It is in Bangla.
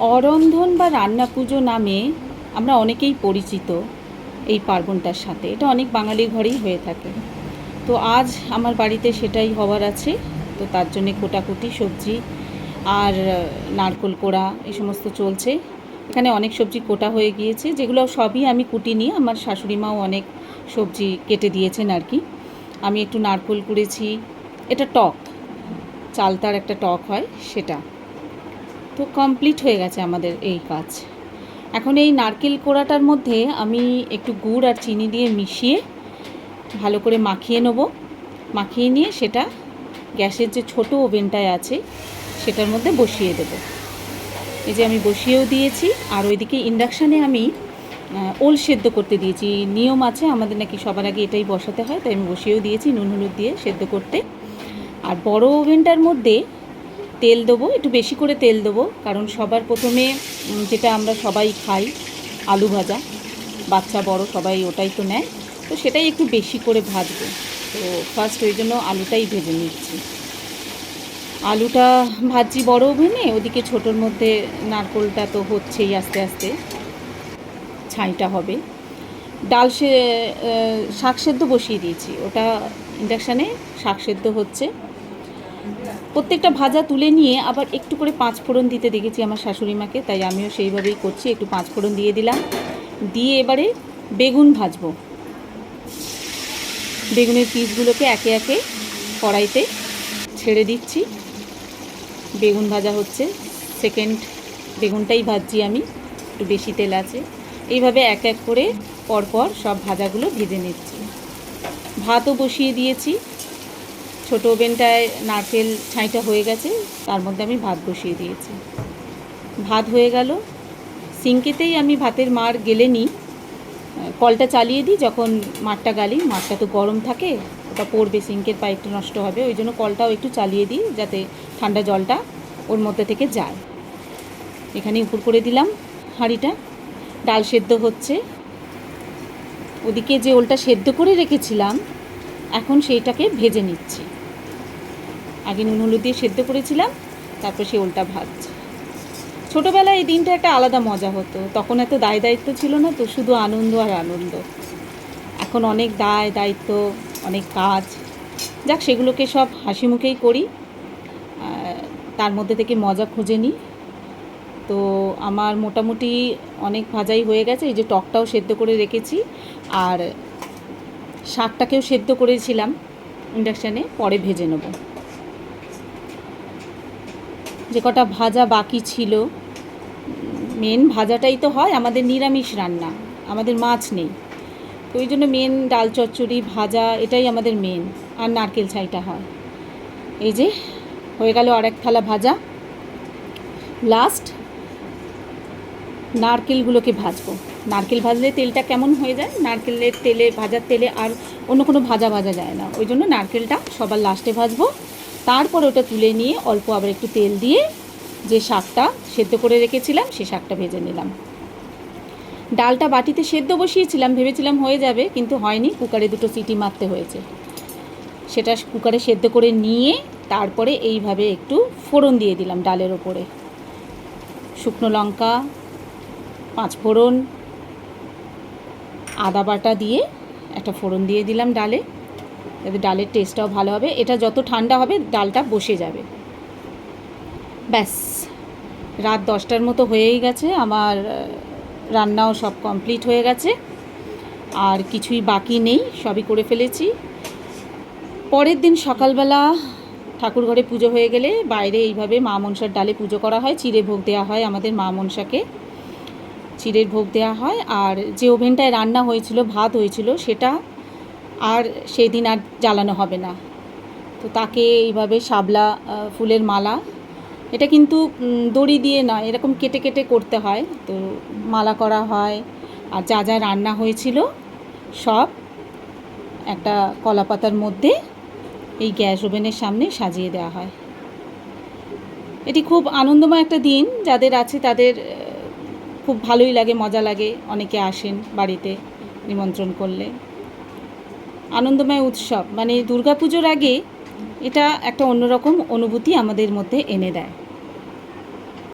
অরন্ধন বা রান্না পুজো নামে আমরা অনেকেই পরিচিত এই পার্বণটার সাথে। এটা অনেক বাঙালি ঘরেই হয়ে থাকে। তো আজ আমার বাড়িতে সেটাই হওয়ার আছে। তো তার জন্যে কোটাকুটি, সবজি আর নারকোল কোড়া এই সমস্ত চলছে। এখানে অনেক সবজি কোটা হয়ে গিয়েছে। যেগুলো সবই আমি কুটিনি আমার শাশুড়ি মাও অনেক সবজি কেটে দিয়েছেন আর কি। আমি একটু নারকোল কুড়েছি। এটা টক, চালতার একটা টক হয় সেটা। তো কমপ্লিট হয়ে গেছে আমাদের এই কাজ। এখন এই নারকেল কোড়াটার মধ্যে আমি একটু গুড় আর চিনি দিয়ে মিশিয়ে ভালো করে মাখিয়ে নেব। মাখিয়ে নিয়ে সেটা গ্যাসের যে ছোট ওভেনটায় আছে, সেটার মধ্যে বসিয়ে দেব। এই যে আমি বসিয়েও দিয়েছি, আর ওইদিকে ইন্ডাকশানে আমি ওল সেদ্ধ করতে দিয়েছি। নিয়ম আছে, আমাদের নাকি সবার আগে এটাই বসাতে হয়, তাই আমি বসিয়েও দিয়েছি নুন, হলুদ দিয়ে সেদ্ধ করতে। আর বড় ওভেনটার মধ্যে তেল দেবো, একটু বেশি করে তেল দেবো, কারণ সবার প্রথমে যেটা আমরা সবাই খাই, আলু ভাজা, বাচ্চা, বড়, সবাই ওটাই তো নেয়, তো সেটাই একটু বেশি করে ভাজবো। তো ফার্স্ট ওই জন্য আলুটাই ভেজে নিচ্ছি। আলুটা ভাজছি বড় ওভেনে ওদিকে ছোটোর মধ্যে নারকোলটা তো হচ্ছেই আস্তে আস্তে, ছাইটা হবে। ডাল সে শাক সেদ্ধ বসিয়ে দিয়েছি, ওটা ইন্ডাকশানে শাক সেদ্ধ হচ্ছে। প্রত্যেকটা ভাজা তুলে নিয়ে আবার একটু করে পাঁচ ফোড়ন দিতে দেখেছি আমার শাশুড়ি মাকে, তাই আমিও সেইভাবেই করছি, একটু পাঁচ ফোড়ন দিয়ে দিলাম। দিয়ে এবারে বেগুন ভাজবো। বেগুনের পিসগুলোকে একে একে কড়াইতে ছেড়ে দিচ্ছি। বেগুন ভাজা হচ্ছে সেকেন্ড বেগুনটাই ভাজছি আমি, একটু বেশি তেল আছে। এইভাবে এক এক করে পরপর সব ভাজাগুলো ভেজে নিচ্ছি। ভাতও বসিয়ে দিয়েছি। ছোটো ওভেনটায় নারকেল ছাইটা হয়ে গেছে, তার মধ্যে আমি ভাত বসিয়ে দিয়েছি। ভাত হয়ে গেল। সিঙ্কেতেই আমি ভাতের মার গেলে নিই কলটা চালিয়ে দিই, যখন মাঠটা গালি মাঠটা তো গরম থাকে, ওটা পড়বে, সিঙ্কের পাইপটা নষ্ট হবে, ওই জন্য কলটাও একটু চালিয়ে দিই, যাতে ঠান্ডা জলটা ওর মধ্যে থেকে যায়। এখানে উপর করে দিলাম হাঁড়িটা। ডাল সেদ্ধ হচ্ছে। ওদিকে যে ওলটা সেদ্ধ করে রেখেছিলাম, এখন সেইটাকে ভেজে নিচ্ছি। আগে নুন হলুদ দিয়ে সেদ্ধ করেছিলাম, তারপর সে ওলটা ভাজছি। ছোটোবেলায় এই দিনটা একটা আলাদা মজা হতো। তখন এত দায় দায়িত্ব ছিল না তো, শুধু আনন্দ আর আনন্দ। এখন অনেক দায় দায়িত্ব, অনেক কাজ। যাক, সেগুলোকে সব হাসি মুখেই করি। তার মধ্যে থেকে মজা খুঁজে নিই। তো আমার মোটামুটি অনেক ভাজাই হয়ে গেছে। এই যে টকটাও সেদ্ধ করে রেখেছি। আর শাকটাকেও সেদ্ধ করেছিলাম ইন্ডাকশানে, পরে ভেজে নেব। যে কটা ভাজা বাকি ছিল মেন ভাজাটাই তো হয়, আমাদের নিরামিষ রান্না, আমাদের মাছ নেই। তো ওই জন্য মেন ডাল চচ্চড়ি, ভাজা, এটাই আমাদের মেন আর নারকেল ছাইটা হয়। এই যে, হয়ে গেল আর এক থালা ভাজা। লাস্ট নারকেলগুলোকে ভাজবো। নারকেল ভাজলে তেলটা কেমন হয়ে যায়? নারকেলের তেলে, ভাজার তেলে আর অন্য কোনো ভাজা ভাজা যায় না। ওই জন্য নারকেলটা সবার লাস্টে ভাজবো। তারপর ওটা তুলে নিয়ে অল্প আবার একটু তেল দিয়ে যে শাকটা সেদ্ধ করে রেখেছিলাম, সে শাকটা ভেজে নিলাম। ডালটা বাটিতে সেদ্ধ বসিয়েছিলাম, ভেবেছিলাম হয়ে যাবে, কিন্তু হয়নি, কুকারে দুটো সিটি মারতে হয়েছে। সেটা কুকারে সেদ্ধ করে নিয়ে তারপরে এইভাবে একটু ফোড়ন দিয়ে দিলাম ডালের ওপরে। শুকনো লঙ্কা, পাঁচ ফোড়ন, আদা বাটা দিয়ে একটা ফোড়ন দিয়ে দিলাম ডালে। যাতে ডালের টেস্টটাও ভালো হবে। এটা যত ঠান্ডা হবে, ডালটা বসে যাবে। ব্যাস। রাত দশটার মতো হয়েই গেছে। আমার রান্নাও সব কমপ্লিট হয়ে গেছে। আর কিছুই বাকি নেই, সবই করে ফেলেছি। পরের দিন সকালবেলা ঠাকুর ঘরে পুজো হয়ে গেলে বাইরে এইভাবে মা মনসার ডালে পুজো করা হয়। চিড়ে ভোগ দেওয়া হয় আমাদের মা মনসাকে। চিড়ের ভোগ দেওয়া হয়। আর যে ওভেনটায় রান্না হয়েছিল, ভাত হয়েছিল, সেটা আর সেই দিন আর জ্বালানো হবে না। তো তাকে এইভাবে শাবলা ফুলের মালা, এটা কিন্তু দড়ি দিয়ে নয়, এরকম কেটে কেটে করতে হয়। তো মালা করা হয় আর যা যা রান্না হয়েছিল সব একটা কলা পাতার মধ্যে এই গ্যাস ওভেনের সামনে সাজিয়ে দেওয়া হয়। এটি খুব আনন্দময় একটা দিন, যাদের আছে তাদের খুব ভালোই লাগে, মজা লাগে। অনেকে আসেন বাড়িতে নিমন্ত্রণ করলে। আনন্দময় উৎসব। মানে দুর্গাপুজোর আগে এটা একটা অন্যরকম অনুভূতি আমাদের মধ্যে এনে দেয়।